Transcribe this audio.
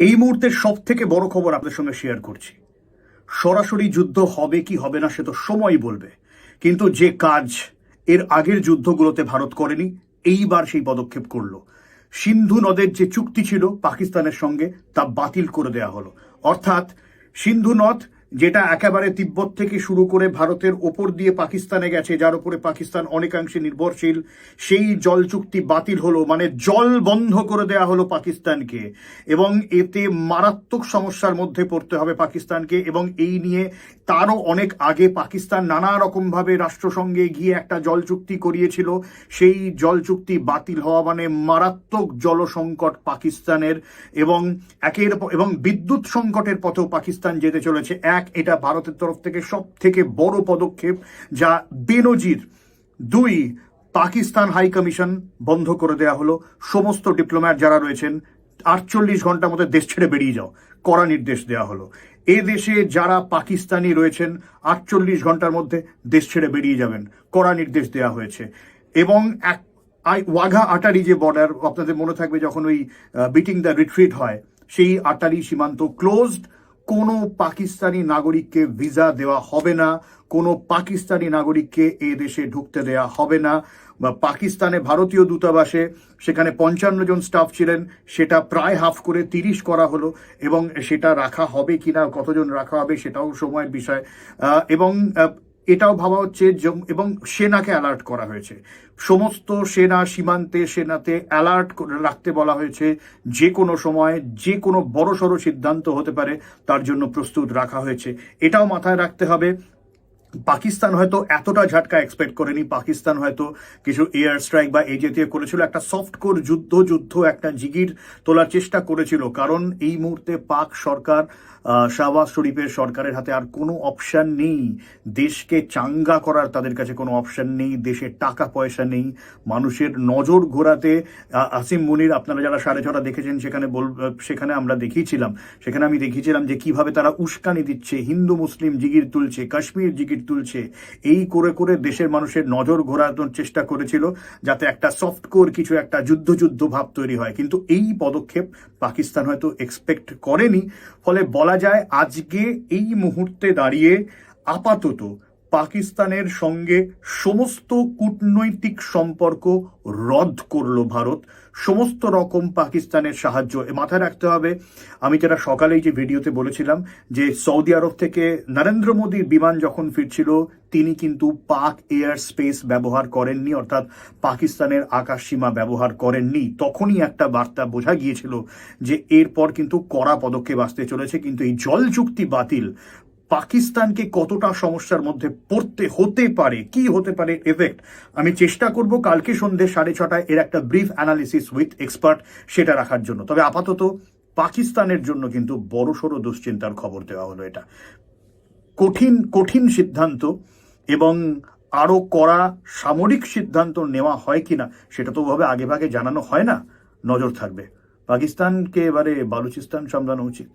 এই মুহূর্তের সব থেকে বড় খবর আপনাদের সঙ্গে শেয়ার করছি। সরাসরি যুদ্ধ হবে কি হবে না সে তো সময় বলবে। কিন্তু যে কাজ এর আগের যুদ্ধগুলোতে ভারত করেনি, এইবার সেই পদক্ষেপ করল। সিন্ধু নদের যে চুক্তি ছিল পাকিস্তানের সঙ্গে, তা বাতিল করে দেয়া হলো। অর্থাৎ সিন্ধু নদ যেটা একেবারে তিব্বত থেকে শুরু করে ভারতের ওপর দিয়ে পাকিস্তানে গেছে, যার উপরে পাকিস্তান অনেকাংশে নির্ভরশীল, সেই জল চুক্তি বাতিল হলো মানে জল বন্ধ করে দেওয়া হলো পাকিস্তানকে। এবং এতে মারাত্মক সমস্যার মধ্যে পড়তে হবে পাকিস্তানকে, এবং এই নিয়ে তারও অনেক আগে পাকিস্তান নানা রকমভাবে রাষ্ট্রসংঘে গিয়ে একটা জল চুক্তি করিয়েছিল। সেই জল চুক্তি বাতিল হওয়া মানে মারাত্মক জল সংকট পাকিস্তানের, এবং একের এবং বিদ্যুৎ সংকটের পথেও পাকিস্তান যেতে চলেছে। এক এটা ভারতের তরফ থেকে সব থেকে বড় পদক্ষেপ, যা বেনজির দুই, পাকিস্তান হাই কমিশন বন্ধ করে দেওয়া হলো। সমস্ত ডিপ্লোম্যাট যারা রয়েছেন, আটচল্লিশ ঘণ্টার মধ্যে দেশ ছেড়ে বেরিয়ে যাও, কড়া নির্দেশ দেওয়া হলো। এ দেশে যারা পাকিস্তানি রয়েছেন, আটচল্লিশ ঘণ্টার মধ্যে দেশ ছেড়ে বেরিয়ে যাবেন, কড়া নির্দেশ দেওয়া হয়েছে। এবং এক, আই, ওয়াঘা আটারি যে বর্ডার আপনাদের মনে থাকবে যখন ওই বিটিং দ্য রিট্রিট হয়, সেই আটারি সীমান্ত ক্লোজড কোনো পাকিস্তানি নাগরিককে ভিসা দেওয়া হবে না, কোনো পাকিস্তানি নাগরিককে এ দেশে ঢুকতে দেওয়া হবে না। বা পাকিস্তানে ভারতীয় দূতাবাসে সেখানে পঞ্চান্ন জন স্টাফ ছিলেন, সেটা প্রায় হাফ করে তিরিশ করা হলো, এবং সেটা রাখা হবে কিনা, কতজন রাখা হবে সেটাও সময়ের বিষয়। এবং এটাও ভাবা হচ্ছে এবং সেনাকে অ্যালার্ট করা হয়েছে। সমস্ত সেনা সীমান্তে, সেনাতে অ্যালার্ট রাখতে বলা হয়েছে, যে কোনো সময় যে কোনো বড়সড় সিদ্ধান্ত হতে পারে, তার জন্য প্রস্তুত রাখা হয়েছে। এটাও মাথায় রাখতে হবে পাকিস্তান হয়তো এতটা ঝাটকা এক্সপেক্ট করেনি। পাকিস্তান হয়তো কিছু এয়ার স্ট্রাইক বা এই জাতীয় করেছিল। একটা সফট কোর যুদ্ধ যুদ্ধ, একটা জিগির তোলার চেষ্টা করেছিল। কারণ এই মুহূর্তে পাক সরকার শাহবাজ শরীফের সরকারের হাতে আর কোনো অপশান নেই। দেশকে চাঙ্গা করার তাদের কাছে কোনো অপশান নেই। দেশে টাকা পয়সা নেই। মানুষের নজর ঘোরাতে আসিম মুনির, আপনারা যারা সাড়ে ছটা দেখেছেন, সেখানে বল, সেখানে আমরা দেখিয়েছিলাম। সেখানে আমি দেখিয়েছিলাম যে কীভাবে তারা উস্কানি দিচ্ছে। হিন্দু, মুসলিম জিগির তুলছে, কাশ্মীর জিগির তুলছে। এই করে করে দেশের মানুষের নজর ঘোরানোর চেষ্টা করেছিল, যাতে একটা সফট কোর কিছু একটা যুদ্ধযুদ্ধ যুদ্ধ ভাব তৈরি হয়। কিন্তু এই পদক্ষেপ পাকিস্তান হয়তো এক্সপেক্ট করেনি। ফলে বলা যায়, আজকে এই মুহূর্তে দাঁড়িয়ে আপাতত পাকিস্তানের সঙ্গে সমস্ত কূটনৈতিক সম্পর্ক রদ করল ভারত। সমস্ত রকম পাকিস্তানের সাহায্য মাথায় রাখতে হবে। আমি যেটা সকালেই যে ভিডিওতে বলেছিলাম যে সৌদি আরব থেকে নরেন্দ্র মোদীর বিমান যখন ফিরছিল, তিনি কিন্তু পাক এয়ার স্পেস ব্যবহার করেননি, অর্থাৎ পাকিস্তানের আকাশ সীমা ব্যবহার করেননি। তখনই একটা বার্তা বোঝা গিয়েছিল যে এরপর কিন্তু কড়া পদক্ষেপ আসতে চলেছে, কিন্তু এই জল চুক্তি বাতিল পাকিস্তানকে কতটা সমস্যার মধ্যে পড়তে হতে পারে, কি হতে পারে এফেক্ট আমি চেষ্টা করব কালকে সন্ধ্যে সাড়ে ছটায় এর একটা ব্রিফ অ্যানালিসিস উইথ এক্সপার্ট সেটা রাখার জন্য। তবে আপাতত পাকিস্তানের জন্য কিন্তু বড়সড় দুশ্চিন্তার খবর দেওয়া হলো এটা। কঠিন কঠিন সিদ্ধান্ত এবং আরও কড়া সামরিক সিদ্ধান্ত নেওয়া হয় কি না সেটা তো ওভাবে আগেভাগে জানানো হয় না। নজর থাকবে। পাকিস্তানকে এবারে বালুচিস্তান সামলানো উচিত।